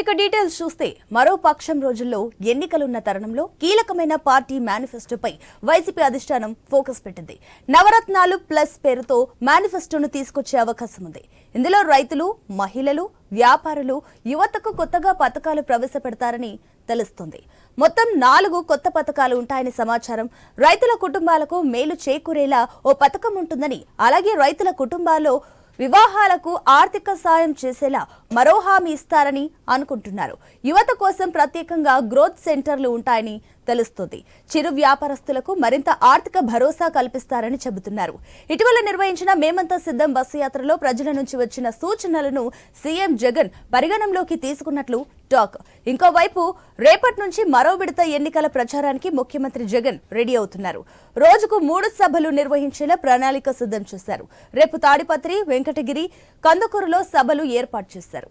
ఇక డీటెయిల్స్ చూస్తే మరో పక్షం రోజుల్లో ఎన్నికలున్న తరుణంలో కీలకమైన పార్టీ మేనిఫెస్టోపై వైసీపీ అధిష్టానం ఫోకస్ పెట్టింది. నవరత్నాలు ప్లస్ పేరుతో మేనిఫెస్టోను తీసుకొచ్చే అవకాశం ఉంది. ఇందులో రైతులు మహిళలు వ్యాపారులు యువతకు కొత్తగా పథకాలు ప్రవేశపెడతారని తెలుస్తుంది. మొత్తం నాలుగు కొత్త పథకాలు ఉంటాయని సమాచారం. రైతుల కుటుంబాలకు మేలు చేకూరేలా ఓ పథకం ఉంటుందని అలాగే రైతుల కుటుంబాల్లో వివాహాలకు ఆర్థిక సాయం చేసేలా మరో హామీ ఇస్తారని అనుకుంటున్నారు. యువత కోసం ప్రత్యేకంగా గ్రోత్ సెంటర్లు ఉంటాయని తెలుస్తుంది. చిరు వ్యాపారస్తులకు మరింత ఆర్థిక భరోసా కల్పిస్తారని చెబుతున్నారు. ఇటీవల నిర్వహించిన మేమంతా సిద్ధం బస్సు యాత్రలో ప్రజల నుంచి వచ్చిన సూచనలను సీఎం జగన్ పరిగణంలోకి తీసుకున్నట్లు టాక్. ఇంకోవైపు రేపటి నుంచి మరో విడత ఎన్నికల ప్రచారానికి ముఖ్యమంత్రి జగన్ రెడీ అవుతున్నారు. రోజుకు మూడు సభలు నిర్వహించేలా ప్రణాళిక సిద్ధం చేశారు. రేపు తాడిపత్రి వెంకటగిరి కందుకూరులో సభలు ఏర్పాటు చేశారు.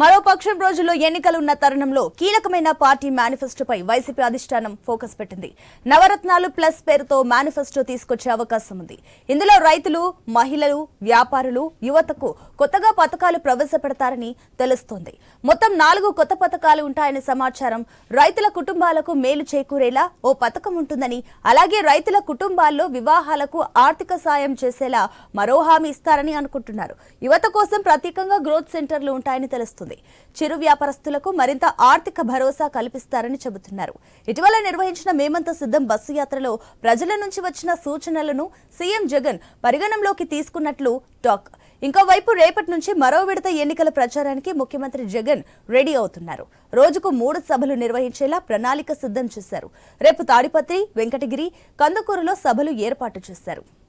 మరో పక్షం రోజుల్లో ఎన్నికలున్న తరుణంలో కీలకమైన పార్టీ మేనిఫెస్టోపై వైసీపీ అధిష్టానం ఫోకస్ పెట్టింది. నవరత్నాలు ప్లస్ పేరుతో మేనిఫెస్టో తీసుకొచ్చే అవకాశం ఉంది. ఇందులో రైతులు మహిళలు వ్యాపారులు యువతకు కొత్తగా పథకాలు ప్రవేశపెడతారని తెలుస్తోంది. మొత్తం నాలుగు కొత్త పథకాలు ఉంటాయని సమాచారం రైతుల కుటుంబాలకు మేలు చేకూరేలా ఓ పథకం ఉంటుందని అలాగే రైతుల కుటుంబాల్లో వివాహాలకు ఆర్థిక సాయం చేసేలా మరో హామీ ఇస్తారని అనుకుంటున్నారు. యువత కోసం ప్రత్యేకంగా గ్రోత్ సెంటర్లు ఉంటాయని తెలుస్తుంది. చిరు వ్యాపారస్తులకు మరింత ఆర్థిక భరోసా కల్పిస్తారని చెబుతున్నారు. ఇటీవల నిర్వహించిన మేమంత సిద్ధం బస్సు యాత్రలో ప్రజల నుంచి వచ్చిన సూచనలను సీఎం జగన్ పరిగణంలోకి తీసుకున్నట్లు టాక్. ఇంకోవైపు రేపటి నుంచి మరో విడత ఎన్నికల ప్రచారానికి ముఖ్యమంత్రి జగన్ రెడీ అవుతున్నారు. రోజుకు మూడు సభలు నిర్వహించేలా ప్రణాళిక సిద్ధం చేశారు. రేపు తాడిపత్రి వెంకటగిరి కందుకూరులో సభలు ఏర్పాటు చేశారు.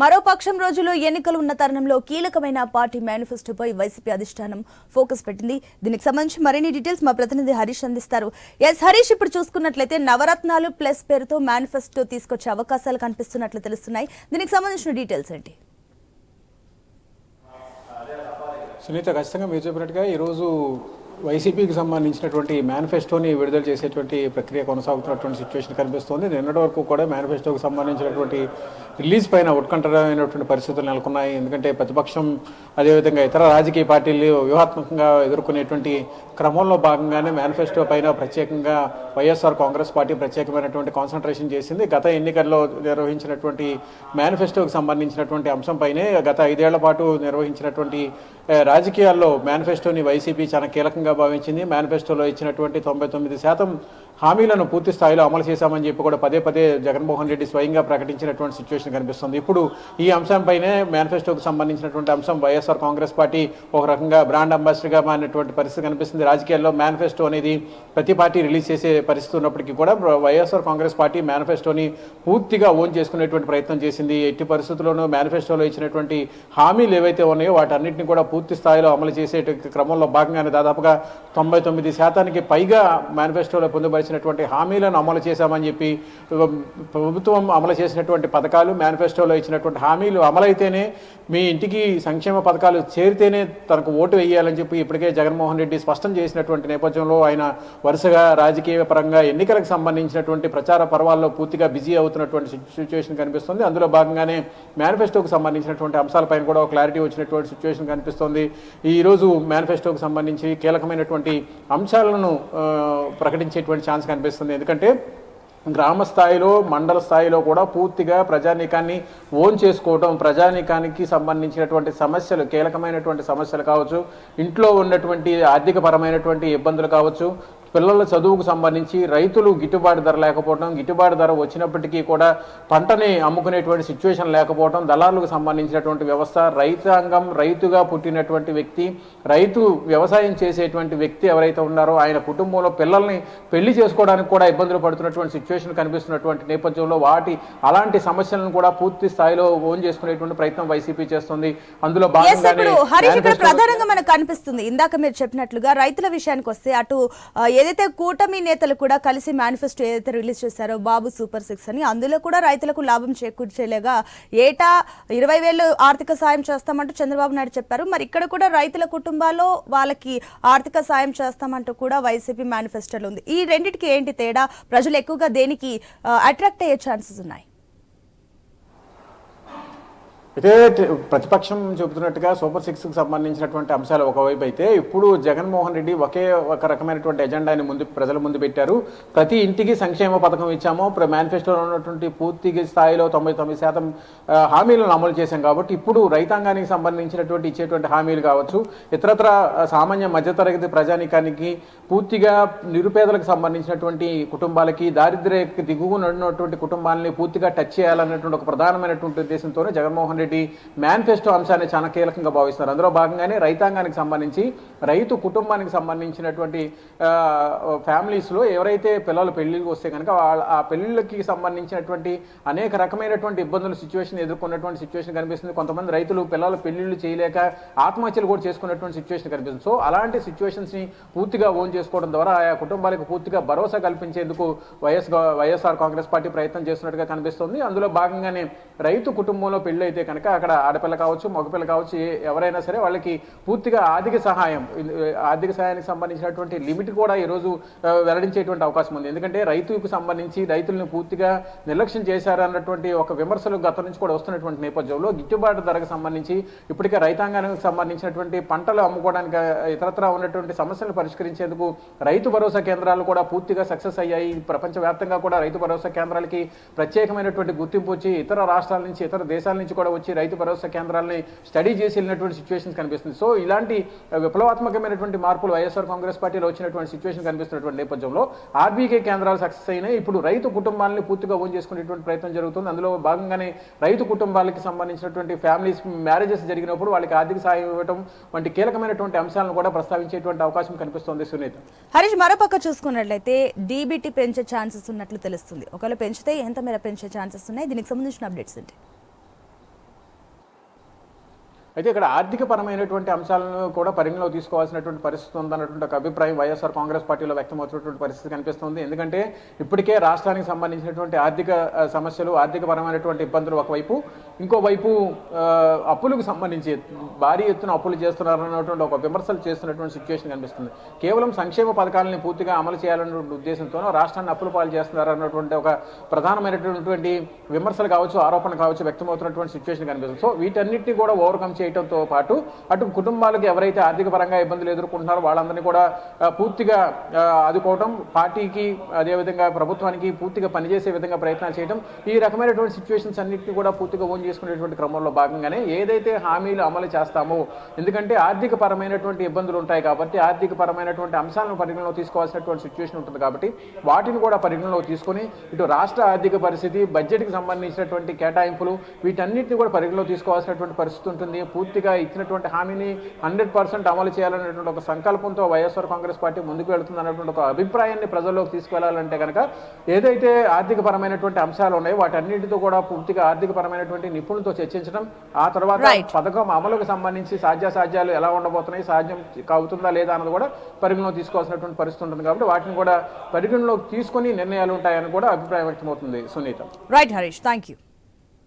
మరో పక్షం రోజుల్లో ఎన్నికలు ఉన్న తరుణంలో కీలకమైన పార్టీ మేనిఫెస్టోపై వైసీపీ అధిష్టానం ఫోకస్ పెట్టింది. దీనికి సంబంధించి మరిన్ని డీటెయిల్స్ మా ప్రతినిధి హరీష్ అందిస్తారు. ఎస్ హరీష్ ఇప్పుడు చూసుకున్నట్లయితే నవరత్నాలు ప్లస్ పేరుతో మేనిఫెస్టో తీసుకొచ్చే అవకాశాలు కనిపిస్తున్నట్లు తెలుస్తున్నాయి. దీనికి సంబంధించిన డీటెయిల్స్ ఏంటి? సునీత ఖచ్చితంగా మీరు చెప్పినట్టుగా ఈరోజు వైసీపీకి సంబంధించినటువంటి మేనిఫెస్టోని విడుదల చేసేటువంటి ప్రక్రియ కొనసాగుతున్నటువంటి సిచ్యువేషన్ కనిపిస్తోంది. నిన్నటి వరకు కూడా మేనిఫెస్టోకి సంబంధించినటువంటి రిలీజ్ పైన ఉత్కంఠమైనటువంటి పరిస్థితులు నెలకొన్నాయి. ఎందుకంటే ప్రతిపక్షం అదేవిధంగా ఇతర రాజకీయ పార్టీలు వ్యూహాత్మకంగా ఎదుర్కొనేటువంటి క్రమంలో భాగంగానే మేనిఫెస్టో పైన ప్రత్యేకంగా వైఎస్ఆర్ కాంగ్రెస్ పార్టీ ప్రత్యేకమైనటువంటి కాన్సన్ట్రేషన్ చేసింది. గత ఎన్నికల్లో నిర్వహించినటువంటి మేనిఫెస్టోకి సంబంధించినటువంటి అంశంపైనే గత ఐదేళ్ళ పాటు నిర్వహించినటువంటి రాజకీయాల్లో మేనిఫెస్టోని వైసీపీ చాలా కీలకంగా భావించింది. మేనిఫెస్టోలో ఇచ్చినటువంటి తొంభై తొమ్మిది శాతం హామీలను పూర్తి స్థాయిలో అమలు చేశామని చెప్పి కూడా పదే పదే జగన్మోహన్ రెడ్డి స్వయంగా ప్రకటించినటువంటి సిచ్యువేషన్ కనిపిస్తుంది. ఇప్పుడు ఈ అంశంపైనే మేనిఫెస్టోకు సంబంధించినటువంటి అంశం వైఎస్ఆర్ కాంగ్రెస్ పార్టీ ఒక రకంగా బ్రాండ్ అంబాసిడర్గా మారినటువంటి పరిస్థితి కనిపిస్తుంది. రాజకీయాల్లో మేనిఫెస్టో అనేది ప్రతి పార్టీ రిలీజ్ చేసే పరిస్థితి ఉన్నప్పటికీ కూడా వైఎస్ఆర్ కాంగ్రెస్ పార్టీ మేనిఫెస్టోని పూర్తిగా ఓన్ చేసుకునేటువంటి ప్రయత్నం చేసింది. ఎట్టి పరిస్థితుల్లోనూ మేనిఫెస్టోలో ఇచ్చినటువంటి హామీలు ఏవైతే ఉన్నాయో వాటన్నిటిని కూడా పూర్తి స్థాయిలో అమలు చేసే క్రమంలో భాగంగానే దాదాపుగా తొంభై తొమ్మిది శాతానికి పైగా మేనిఫెస్టోలో పొందుపరిచి చేసినటువంటి హామీలను అమలు చేశామని చెప్పి ప్రభుత్వం అమలు చేసినటువంటి పథకాలు మేనిఫెస్టోలో ఇచ్చినటువంటి హామీలు అమలైతేనే మీ ఇంటికి సంక్షేమ పథకాలు చేరితేనే తనకు ఓటు వేయాలని చెప్పి ఇప్పటికే జగన్మోహన్ రెడ్డి స్పష్టం చేసినటువంటి నేపథ్యంలో ఆయన వరుసగా రాజకీయ పరంగా ఎన్నికలకు సంబంధించినటువంటి ప్రచార పర్వాల్లో పూర్తిగా బిజీ అవుతున్నటువంటి సిచ్యువేషన్ కనిపిస్తుంది. అందులో భాగంగానే మేనిఫెస్టోకు సంబంధించినటువంటి అంశాలపైన కూడా ఒక క్లారిటీ వచ్చినటువంటి సిచ్యువేషన్ కనిపిస్తుంది. ఈ రోజు మేనిఫెస్టోకు సంబంధించి కీలకమైనటువంటి అంశాలను ప్రకటించేటువంటి ఛాన్స్ కనిపిస్తుంది. ఎందుకంటే గ్రామ స్థాయిలో మండల స్థాయిలో కూడా పూర్తిగా ప్రజానీకాన్ని ఓన్ చేసుకోవటం ప్రజానీకానికి సంబంధించినటువంటి సమస్యలు కీలకమైనటువంటి సమస్యలు కావచ్చు ఇంట్లో ఉన్నటువంటి ఆర్థిక పరమైనటువంటి ఇబ్బందులు కావచ్చు పిల్లల చదువుకు సంబంధించి రైతులు గిట్టుబాటు ధర లేకపోవడం గిట్టుబాటు ధర వచ్చినప్పటికీ కూడా పంటని అమ్ముకునేటువంటి సిచ్యువేషన్ లేకపోవడం దళారులకు సంబంధించినటువంటి వ్యవస్థ రైతాంగం రైతుగా పుట్టినటువంటి వ్యక్తి రైతు వ్యవసాయం చేసేటువంటి వ్యక్తి ఎవరైతే ఉన్నారో ఆయన కుటుంబంలో పిల్లల్ని పెళ్ళి చేసుకోవడానికి కూడా ఇబ్బందులు పడుతున్నటువంటి సిచ్యువేషన్ కనిపిస్తున్నటువంటి నేపథ్యంలో వాటి అలాంటి సమస్యలను కూడా పూర్తి స్థాయిలో ఓన్ చేసుకునేటువంటి ప్రయత్నం వైసీపీ చేస్తుంది. అందులో భాగంగానే manifesto- ప్రధానంగా మనకు కనిపిస్తుంది. ఇందాక మీరు చెప్పినట్లుగా రైతుల విషయానికి వస్తే అటు ఏదైతే కూటమి నేతలు కూడా కలిసి మేనిఫెస్టో ఏదైతే రిలీజ్ చేశారో బాబు సూపర్ సిక్స్ అని అందులో కూడా రైతులకు లాభం చేకూర్చేలాగా ఏటా ఇరవై వేలు ఆర్థిక సాయం చేస్తామంటూ చంద్రబాబు నాయుడు చెప్పారు. మరి ఇక్కడ కూడా రైతుల కుటుంబాల్లో వాళ్ళకి ఆర్థిక సాయం చేస్తామంటూ కూడా వైసీపీ మేనిఫెస్టోలో ఉంది. ఈ రెండింటికి ఏంటి తేడా? ప్రజలు ఎక్కువగా దేనికి అట్రాక్ట్ అయ్యే ఛాన్సెస్ ఉన్నాయి? అయితే ప్రతిపక్షం చెబుతున్నట్టుగా సూపర్ సిక్స్కి సంబంధించినటువంటి అంశాలు ఒకవైపు అయితే ఇప్పుడు జగన్మోహన్ రెడ్డి ఒకే ఒక రకమైనటువంటి ఎజెండాని ముందు ప్రజల ముందు పెట్టారు. ప్రతి ఇంటికి సంక్షేమ పథకం ఇచ్చాము. ప్ర- మేనిఫెస్టోలో ఉన్నటువంటి పూర్తి స్థాయిలో తొంభై తొమ్మిది శాతం హామీలను అమలు చేశాం కాబట్టి ఇప్పుడు రైతాంగానికి సంబంధించినటువంటి ఇచ్చేటువంటి హామీలు కావచ్చు ఇతరత్ర సామాన్య మధ్యతరగతి ప్రజానికానికి పూర్తిగా నిరుపేదలకు సంబంధించినటువంటి కుటుంబాలకి దారిద్ర్య దిగువన ఉన్నటువంటి కుటుంబాలని పూర్తిగా టచ్ చేయాలన్నటువంటి ఒక ప్రధానమైనటువంటి ఉద్దేశంతోనే జగన్మోహన్ రెడ్డి మేనిఫెస్టో అంశాన్ని చాలా కీలకంగా భావిస్తున్నారు. అందులో భాగంగానే రైతాంగానికి సంబంధించి రైతు కుటుంబానికి సంబంధించినటువంటి ఫ్యామిలీస్లో ఎవరైతే పిల్లలు పెళ్ళికి వస్తే కనుక వాళ్ళ ఆ పెళ్ళిళ్ళకి సంబంధించినటువంటి అనేక రకమైనటువంటి ఇబ్బందులు సిచ్యువేషన్ ఎదుర్కొన్నటువంటి సిచ్యువేషన్ కనిపిస్తుంది. కొంతమంది రైతులు పిల్లల పెళ్ళిళ్ళు చేయలేక ఆత్మహత్యలు కూడా చేసుకున్నటువంటి సిచ్యువేషన్ కనిపిస్తుంది. సో అలాంటి సిచ్యువేషన్స్ని పూర్తిగా ఓన్ చేసుకోవడం ద్వారా ఆయా కుటుంబాలకు పూర్తిగా భరోసా కల్పించేందుకు వైఎస్ వైఎస్ఆర్ కాంగ్రెస్ పార్టీ ప్రయత్నం చేస్తున్నట్టుగా కనిపిస్తుంది. అందులో భాగంగానే రైతు కుటుంబంలో పెళ్ళి అయితే కనుక అక్కడ ఆడపిల్ల కావచ్చు మగపిల్ల కావచ్చు ఎవరైనా సరే వాళ్ళకి పూర్తిగా ఆర్థిక సహాయం ఆర్థిక సహాయానికి సంబంధించినటువంటి లిమిట్ కూడా ఈ రోజు వెల్లడించేటువంటి అవకాశం ఉంది. ఎందుకంటే రైతుకు సంబంధించి రైతులను పూర్తిగా నిర్లక్ష్యం చేశారన్నటువంటి ఒక విమర్శలు గతం నుంచి కూడా వస్తున్నటువంటి నేపథ్యంలో గిట్టుబాటు ధరకు సంబంధించి ఇప్పటికే రైతాంగానికి సంబంధించినటువంటి పంటలు అమ్ముకోవడానికి ఇతరత్రా ఉన్నటువంటి సమస్యలను పరిష్కరించేందుకు రైతు భరోసా కేంద్రాలు కూడా పూర్తిగా సక్సెస్ అయ్యాయి. ప్రపంచవ్యాప్తంగా కూడా రైతు భరోసా కేంద్రాలకి ప్రత్యేకమైనటువంటి గుర్తింపు వచ్చి ఇతర రాష్ట్రాల నుంచి ఇతర దేశాల నుంచి కూడా వచ్చి రైతు భరోసా కేంద్రాలని స్టడీ చేసి వెళ్ళినటువంటి సిచ్యువేషన్స్ కనిపిస్తుంది. సో ఇలాంటి విప్లవాత్మకమైనటువంటి మార్పులు వైఎస్ఆర్ కాంగ్రెస్ పార్టీలో వచ్చినటువంటి సిచ్యువేషన్ కనిపిస్తున్నటువంటి నేపథ్యంలో ఆర్బీకే కేంద్రాలు సక్సెస్ అయినాయి. ఇప్పుడు రైతు కుటుంబాలని పూర్తిగా ఓన్ చేసుకునేటువంటి ప్రయత్నం జరుగుతుంది. అందులో భాగంగానే రైతు కుటుంబాలకి సంబంధించినటువంటి ఫ్యామిలీస్ మ్యారేజెస్ జరిగినప్పుడు వాళ్ళకి ఆర్థిక సాయం ఇవ్వడం వంటి కీలకమైనటువంటి అంశాలను కూడా ప్రస్తావించేటువంటి అవకాశం కనిపిస్తోంది సునీత. హరీష్ మరోపక్క చూసుకున్నట్లయితే డీబీటీ పెంచే ఛాన్సెస్ ఉన్నట్లు తెలుస్తుంది. ఒకవేళ పెంచితే ఎంత మేర పెంచే ఛాన్సెస్ ఉన్నాయి? దీనికి సంబంధించిన అప్డేట్స్ ఏంటి? అయితే ఇక్కడ ఆర్థిక పరమైనటువంటి అంశాలను కూడా పరిగణలో తీసుకోవాల్సినటువంటి పరిస్థితి ఉందన్నటువంటి ఒక అభిప్రాయం వైఎస్ఆర్ కాంగ్రెస్ పార్టీలో వ్యక్తమవుతున్నటువంటి పరిస్థితి కనిపిస్తుంది. ఎందుకంటే ఇప్పటికే రాష్ట్రానికి సంబంధించినటువంటి ఆర్థిక సమస్యలు ఆర్థిక పరమైనటువంటి ఇబ్బందులు ఒకవైపు ఇంకోవైపు అప్పులకు సంబంధించి భారీ ఎత్తున అప్పులు చేస్తున్నారన్నటువంటి ఒక విమర్శలు చేస్తున్నటువంటి సిచ్యువేషన్ కనిపిస్తుంది. కేవలం సంక్షేమ పథకాలని పూర్తిగా అమలు చేయాలన్నటువంటి ఉద్దేశంతోనో రాష్ట్రాన్ని అప్పులు పాలు చేస్తున్నారన్నటువంటి ఒక ప్రధానమైనటువంటి విమర్శలు కావచ్చు ఆరోపణ కావచ్చు వ్యక్తమవుతున్నటువంటి సిచ్యువేషన్ కనిపిస్తుంది. సో వీటన్నిటిని కూడా ఓవర్కమ్ చేయడంతో పాటు అటు కుటుంబాలకు ఎవరైతే ఆర్థిక పరంగా ఇబ్బందులు ఎదుర్కొంటున్నారో వాళ్ళందరినీ కూడా పూర్తిగా ఆదుకోవటం ఆదుకోవడం పార్టీకి అదేవిధంగా ప్రభుత్వానికి పూర్తిగా పనిచేసే విధంగా ప్రయత్నాలు చేయడం ఈ రకమైనటువంటి సిచ్యువేషన్స్ అన్నింటినీ కూడా పూర్తిగా ఓన్ చేసుకునేటువంటి క్రమంలో భాగంగానే ఏదైతే హామీలు అమలు చేస్తామో ఎందుకంటే ఆర్థిక పరమైనటువంటి ఇబ్బందులు ఉంటాయి కాబట్టి ఆర్థిక పరమైనటువంటి అంశాలను పరిగణలో తీసుకోవాల్సినటువంటి సిచ్యువేషన్ ఉంటుంది కాబట్టి వాటిని కూడా పరిగణలో తీసుకొని ఇటు రాష్ట్ర ఆర్థిక పరిస్థితి బడ్జెట్కి సంబంధించినటువంటి కేటాయింపులు వీటన్నిటిని కూడా పరిగణలో తీసుకోవాల్సినటువంటి పరిస్థితి ఉంటుంది. పూర్తిగా ఇచ్చినటువంటి హామీని హండ్రెడ్ పర్సెంట్ అమలు చేయాలనేటువంటి ఒక సంకల్పంతో వైఎస్ఆర్ కాంగ్రెస్ పార్టీ ముందుకు వెళుతుంది అన్నటువంటి ఒక అభిప్రాయాన్ని ప్రజల్లోకి తీసుకువెళ్ళాలంటే కనుక ఏదైతే ఆర్థిక పరమైనటువంటి అంశాలు ఉన్నాయో వాటన్నిటితో కూడా పూర్తిగా ఆర్థిక పరమైనటువంటి నిపుణులతో చర్చించడం ఆ తర్వాత. పథకం అమలుకు సంబంధించి సాధ్యాసాధ్యాలు ఎలా ఉండబోతున్నాయి సాధ్యం అవుతుందా లేదా అన్నది కూడా పరిగణలో తీసుకోవాల్సినటువంటి పరిస్థితి ఉంటుంది కాబట్టి వాటిని కూడా పరిగణలోకి తీసుకొని నిర్ణయాలు ఉంటాయని కూడా అభిప్రాయం వ్యక్తమవుతుంది. Sunitha. Right Harish thank you